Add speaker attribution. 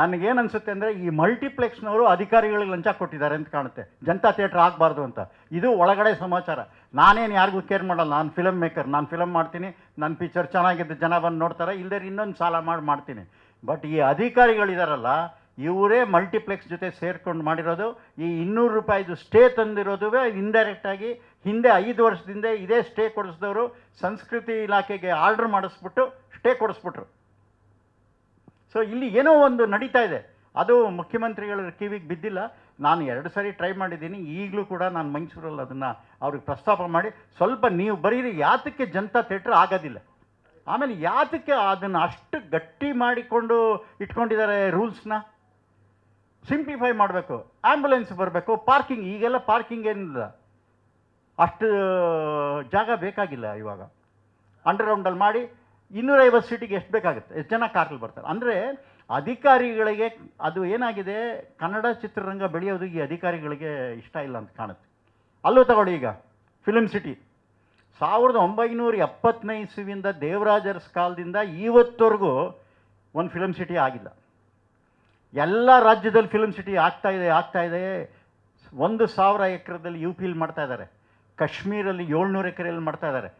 Speaker 1: ನನಗೇನು ಅನಿಸುತ್ತೆ ಅಂದರೆ ಈ ಮಲ್ಟಿಪ್ಲೆಕ್ಸ್ನವರು ಅಧಿಕಾರಿಗಳಿಗೆ ಲಂಚ ಕೊಟ್ಟಿದ್ದಾರೆ ಅಂತ ಕಾಣುತ್ತೆ. ಜನತಾ ಥಿಯೇಟ್ರ್ ಆಗಬಾರ್ದು ಅಂತ. ಇದು ಒಳಗಡೆ ಸಮಾಚಾರ. ನಾನೇನು ಯಾರಿಗೂ ಕೇರ್ ಮಾಡಲ್ಲ. ನಾನು ಫಿಲಮ್ ಮೇಕರ್ ನಾನು ಫಿಲಮ್ ಮಾಡ್ತೀನಿ. ನನ್ನ ಪಿಕ್ಚರ್ ಚೆನ್ನಾಗಿದ್ದು ಜನ ಬಂದು ನೋಡ್ತಾರೆ. ಇಲ್ಲದೇ ಇನ್ನೊಂದು ಸಾಲ ಮಾಡಿ, ಮಾಡ್ತೀನಿ. ಬಟ್ ಈ ಅಧಿಕಾರಿಗಳಿದಾರಲ್ಲ, ಇವರೇ ಮಲ್ಟಿಪ್ಲೆಕ್ಸ್ ಜೊತೆ ಸೇರ್ಕೊಂಡು ಮಾಡಿರೋದು. ಈ ಇನ್ನೂರು ರೂಪಾಯಿದು ಸ್ಟೇ ತಂದಿರೋದುವೇ ಇಂಡೈರೆಕ್ಟಾಗಿ ಹಿಂದೆ ಐದು ವರ್ಷದಿಂದ ಇದೇ ಸ್ಟೇ ಕೊಡಿಸಿದವರು ಸಂಸ್ಕೃತಿ ಇಲಾಖೆಗೆ ಆರ್ಡ್ರ್ ಮಾಡಿಸ್ಬಿಟ್ಟು ಸ್ಟೇ ಕೊಡಿಸ್ಬಿಟ್ರು. ಸೊ ಇಲ್ಲಿ ಏನೋ ಒಂದು ನಡೀತಾ ಇದೆ. ಅದು ಮುಖ್ಯಮಂತ್ರಿಗಳ ಕಿವಿಗೆ ಬಿದ್ದಿಲ್ಲ. ನಾನು ಎರಡು ಸಾರಿ ಟ್ರೈ ಮಾಡಿದ್ದೀನಿ. ಈಗಲೂ ಕೂಡ ನಾನು ಮೈಸೂರಲ್ಲಿ ಅದನ್ನು ಅವ್ರಿಗೆ ಪ್ರಸ್ತಾಪ ಮಾಡಿ, ಸ್ವಲ್ಪ ನೀವು ಬರೀರಿ, ಯಾತಕ್ಕೆ ಜನತಾ ಥಿಯೇಟ್ರ್ ಆಗೋದಿಲ್ಲ. ಆಮೇಲೆ ಯಾತಕ್ಕೆ ಅದನ್ನು ಅಷ್ಟು ಗಟ್ಟಿ ಮಾಡಿಕೊಂಡು ಇಟ್ಕೊಂಡಿದ್ದಾರೆ ರೂಲ್ಸ್ನ? ಸಿಂಪ್ಲಿಫೈ ಮಾಡಬೇಕು. ಆ್ಯಂಬುಲೆನ್ಸ್ ಬರಬೇಕು ಪಾರ್ಕಿಂಗ್ ಈಗೆಲ್ಲ ಪಾರ್ಕಿಂಗ್ ಏನಿಲ್ಲ. ಅಷ್ಟು ಜಾಗ ಬೇಕಾಗಿಲ್ಲ ಇವಾಗ. ಅಂಡರ್ಗ್ರೌಂಡಲ್ಲಿ ಮಾಡಿ ಇನ್ನೂರೈವತ್ತು ಸೀಟಿಗೆ ಎಷ್ಟು ಬೇಕಾಗುತ್ತೆ? ಎಷ್ಟು ಜನ ಕಾರ್ಗಳು ಬರ್ತಾರೆ? ಅಂದರೆ ಅಧಿಕಾರಿಗಳಿಗೆ ಅದು ಏನಾಗಿದೆ? ಕನ್ನಡ ಚಿತ್ರರಂಗ ಬೆಳೆಯೋದು ಈ ಅಧಿಕಾರಿಗಳಿಗೆ ಇಷ್ಟ ಇಲ್ಲ ಅಂತ ಕಾಣುತ್ತೆ. ಅಲ್ಲೂ ತಗೊಳ್ಳಿ ಈಗ ಫಿಲ್ಮ್ ಸಿಟಿ ಸಾವಿರದ ಒಂಬೈನೂರ ಎಪ್ಪತ್ತನೇ ಇಸ್ವಿಯಿಂದ ದೇವರಾಜರ್ಸ್ ಕಾಲದಿಂದ ಇವತ್ತವರೆಗೂ ಒಂದು ಫಿಲಮ್ ಸಿಟಿ ಆಗಿಲ್ಲ. ಎಲ್ಲ ರಾಜ್ಯದಲ್ಲಿ ಫಿಲಮ್ ಸಿಟಿ ಆಗ್ತಾ ಇದೆ ಆಗ್ತಾ ಇದೆ. ಒಂದು ಸಾವಿರ ಎಕರೆದಲ್ಲಿ ಯು ಪಿಲಿ ಮಾಡ್ತಾ ಇದ್ದಾರೆ. ಕಾಶ್ಮೀರಲ್ಲಿ ಏಳ್ನೂರು ಎಕರೆಯಲ್ಲಿ ಮಾಡ್ತಾ ಇದ್ದಾರೆ.